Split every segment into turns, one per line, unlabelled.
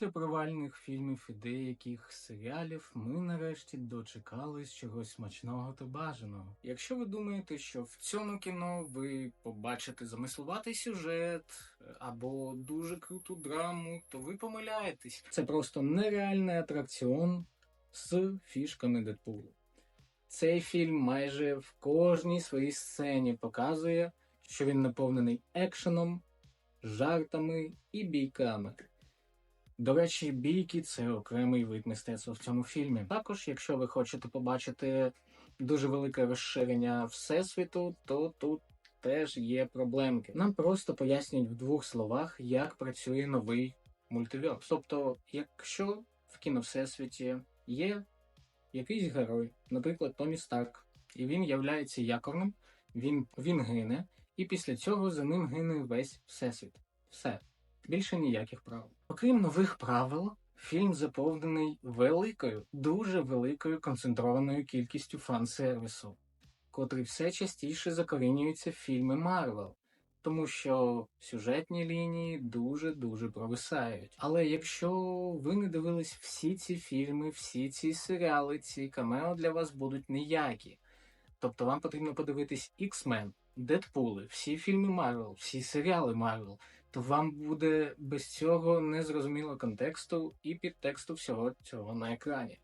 Після провальних фільмів і деяких серіалів ми нарешті дочекались чогось смачного та бажаного. Якщо ви думаєте, що в цьому кіно ви побачите замислуватий сюжет е, або дуже круту драму, то ви помиляєтесь. Це просто нереальний атракціон з фішками Дедпулу. Цей фільм майже в кожній своїй сцені показує, що він наповнений екшеном, жартами і бійками. До речі, бійки це окремий вид мистецтва в цьому фільмі. Також, якщо ви хочете побачити дуже велике розширення всесвіту, то тут теж є проблемки. Нам просто пояснюють в двох словах, як працює новий мультиверс. Тобто, якщо в кіно всесвіті є якийсь герой, наприклад, Тоні Старк, і він являється якорним, він, він гине, і після цього за ним гине весь всесвіт. Все. Більше ніяких правил. Окрім нових правил, фільм заповнений великою, дуже великою концентрованою кількістю фан-сервісу, котрий все частіше закорінюються в фільми Марвел, тому що сюжетні лінії дуже-дуже провисають. Але якщо ви не дивились всі ці фільми, всі ці серіали, ці камео для вас будуть ніякі. Тобто вам потрібно подивитись X-Men, Дедпули, всі фільми Марвел, всі серіали Марвел, то вам буде без цього незрозуміло контексту і підтексту всього цього на екрані.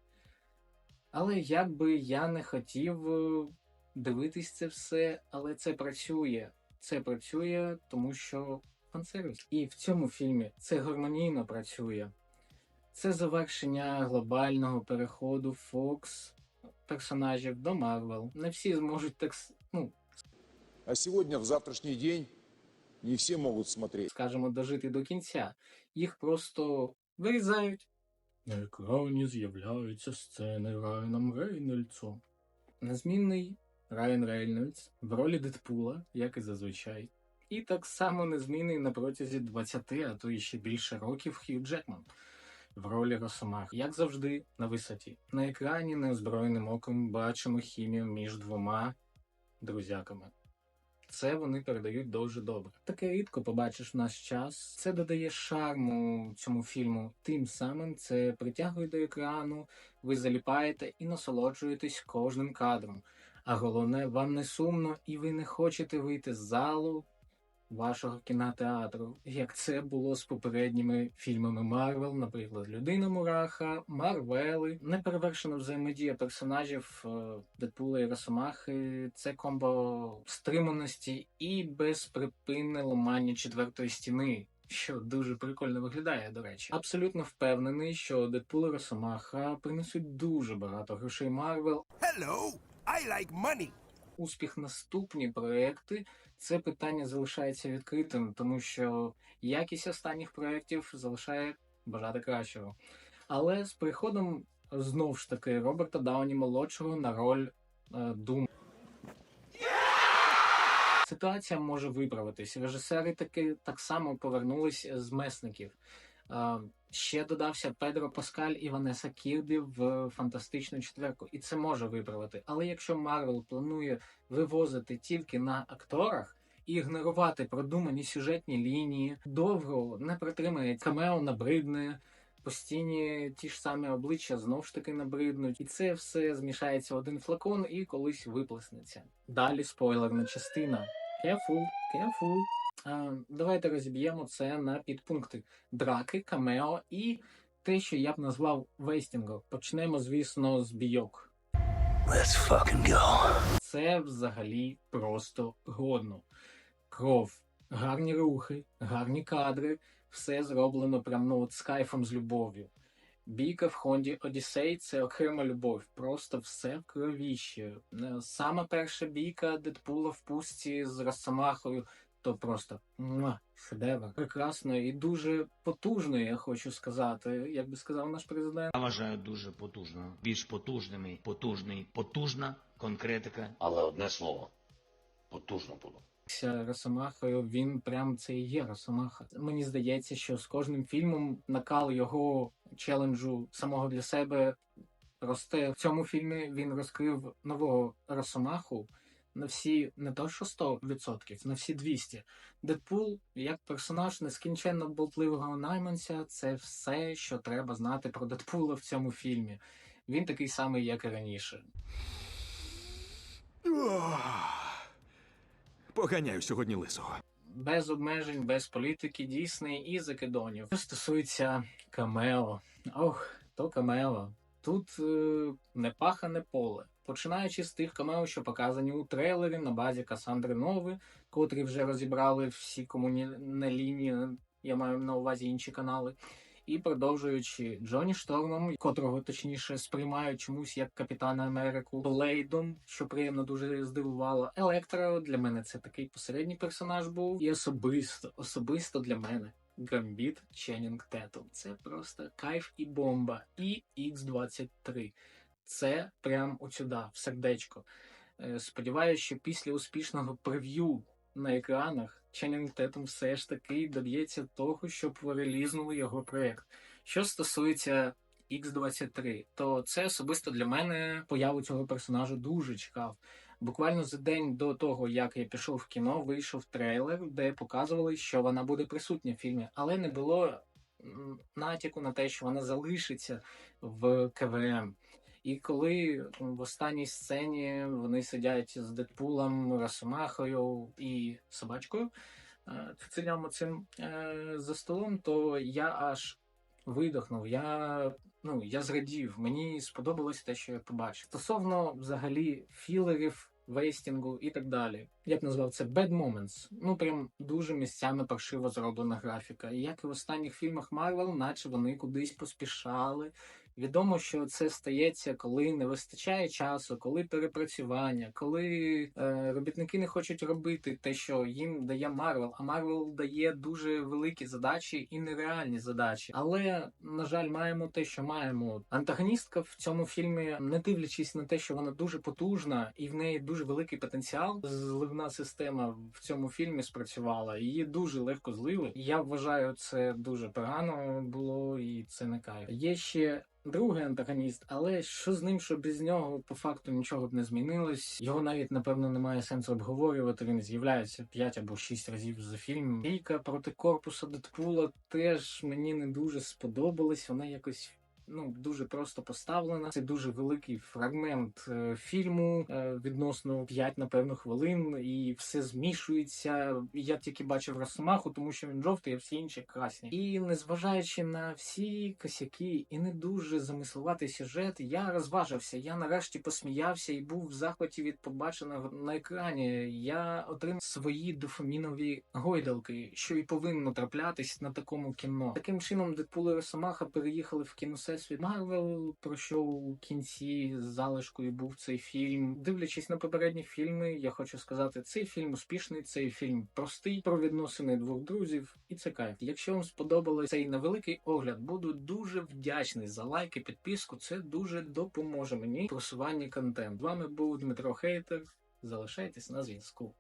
Але як би я не хотів е, дивитись це все, але це працює. Це працює, тому що фансервіс. І в цьому фільмі це гармонійно працює. Це завершення глобального переходу Fox персонажів до Марвел. Не всі зможуть так ну,
А сегодня, в завтрашний день, не все могут смотреть.
скажімо, дожити до кінця. Їх просто вирізають. На екрані з'являються сцени Райаном Рейнольдсом. Незмінний Райан Рейнольдс в ролі Дедпула, як і зазвичай. І так само незмінний на протязі 20, а то і ще більше років Хью Джекман в ролі Росомах, як завжди, на висоті. На екрані неозброєним оком бачимо хімію між двома друзяками. Це вони передають дуже добре. Таке рідко побачиш в наш час. Це додає шарму цьому фільму. Тим самим це притягує до екрану, ви заліпаєте і насолоджуєтесь кожним кадром. А головне, вам не сумно, і ви не хочете вийти з залу вашого кінотеатру, як це було з попередніми фільмами Марвел, наприклад, Людина Мураха, Марвели, неперевершена взаємодія персонажів е, Дедпула і Росомахи. Це комбо стриманості і безприпинне ламання четвертої стіни. Що дуже прикольно виглядає, до речі. Абсолютно впевнений, що Дедпул і Росомаха принесуть дуже багато грошей Марвел,
Hello, I like money.
успіх наступні проекти, це питання залишається відкритим, тому що якість останніх проєктів залишає бажати кращого. Але з приходом знов ж таки Роберта Дауні молодшого на роль е, Дум. Ситуація може виправитись. Режисери таки так само повернулись з месників. Е, Ще додався Педро Паскаль і Ванеса Кірбі в фантастичну четверку, і це може виправити. Але якщо Марвел планує вивозити тільки на акторах і ігнорувати продумані сюжетні лінії, довго не притримає камео набридне. Постійні ті ж самі обличчя знов ж таки набриднуть, і це все змішається в один флакон і колись виплеснеться. Далі спойлерна частина. Careful, careful. Давайте розіб'ємо це на підпункти: драки, камео і те, що я б назвав вейстінгом. Почнемо, звісно, з бійок.
Let's fucking go.
Це взагалі просто годно. Кров, гарні рухи, гарні кадри, все зроблено прям ну, от з кайфом з любов'ю. Бійка в Хонді Одіссей це окрема любов, просто все в кровіще. Е, Сама перша бійка Дедпула в пустці з Росомахою, то просто муа, шедевр. Прекрасно і дуже потужно, я хочу сказати, як би сказав наш президент.
Я вважаю дуже потужно. Більш потужними, потужний, потужна конкретика.
Але одне слово потужно було.
Ся Росомахою, він прям це і є Росомаха. Мені здається, що з кожним фільмом накал його челенджу самого для себе росте. В цьому фільмі він розкрив нового Росомаху, на всі не то що 100%, на всі 200. Дедпул як персонаж нескінченно болтливого найманця це все, що треба знати про Дедпула в цьому фільмі. Він такий самий, як і раніше.
Поганяю сьогодні лисого.
без обмежень, без політики, Дісней і закидонів. Що стосується камео, ох, то камео. Тут е, не паха, не поле. Починаючи з тих камео, що показані у трейлері на базі Касандри Нови, котрі вже розібрали всі комунальні я маю на увазі інші канали. І продовжуючи Джоні Штормом, котрого точніше сприймають чомусь як Капітана Америку, Блейдом, що приємно дуже здивувало. Електро для мене це такий посередній персонаж був. І особисто, особисто для мене. Гамбіт Ченнінг Тетл. Це просто кайф і бомба. І X23. Це прям сюди, в сердечко. Е, Сподіваюся, що після успішного прев'ю на екранах Ченнінг Тетум все ж таки доб'ється того, щоб релізнули його проєкт. Що стосується X23, то це особисто для мене появу цього персонажа дуже чекав. Буквально за день до того, як я пішов в кіно, вийшов трейлер, де показували, що вона буде присутня в фільмі, але не було натяку на те, що вона залишиться в КВМ. І коли в останній сцені вони сидять з Дедпулом, Росомахою і собачкою, е, цицилям оцим е, за столом, то я аж видохнув. Я, ну, я зрадів. Мені сподобалось те, що я побачив. Стосовно взагалі філерів. Вейстінгу і так далі. Я б назвав це Bad Moments. Ну прям дуже місцями паршиво зроблена графіка. І як і в останніх фільмах Марвел, наче вони кудись поспішали. Відомо, що це стається, коли не вистачає часу, коли перепрацювання, коли е, робітники не хочуть робити те, що їм дає Марвел. А Марвел дає дуже великі задачі і нереальні задачі. Але на жаль, маємо те, що маємо. Антагоністка в цьому фільмі, не дивлячись на те, що вона дуже потужна і в неї дуже великий потенціал. Зливна система в цьому фільмі спрацювала. Її дуже легко злили. Я вважаю, це дуже погано було і це не кайф. Є ще другий антагоніст, але що з ним, що без нього по факту нічого б не змінилось. Його навіть напевно немає сенсу обговорювати. Він з'являється 5 або 6 разів за фільм. Рійка проти корпуса Дедпула теж мені не дуже сподобалась. Вона якось. Ну, дуже просто поставлена. Це дуже великий фрагмент е, фільму е, відносно 5, напевно, хвилин, і все змішується. Я тільки бачив Росомаху, тому що він жовтий, а всі інші красні. І незважаючи на всі косяки і не дуже замислуватий сюжет, я розважився. Я нарешті посміявся і був в захваті від побаченого на екрані. Я отримав свої дофамінові гойдалки, що і повинно траплятись на такому кіно. Таким чином, Дедпул і Росомаха переїхали в кіносесвіт Марвел, про що у кінці з залишкою був цей фільм. Дивлячись на попередні фільми, я хочу сказати, цей фільм успішний, цей фільм простий про відносини двох друзів, і це кайф. Якщо вам сподобалось цей невеликий огляд, буду дуже вдячний за лайк і підписку. Це дуже допоможе мені в просуванні контенту. З вами був Дмитро Хейтер. Залишайтесь на зв'язку.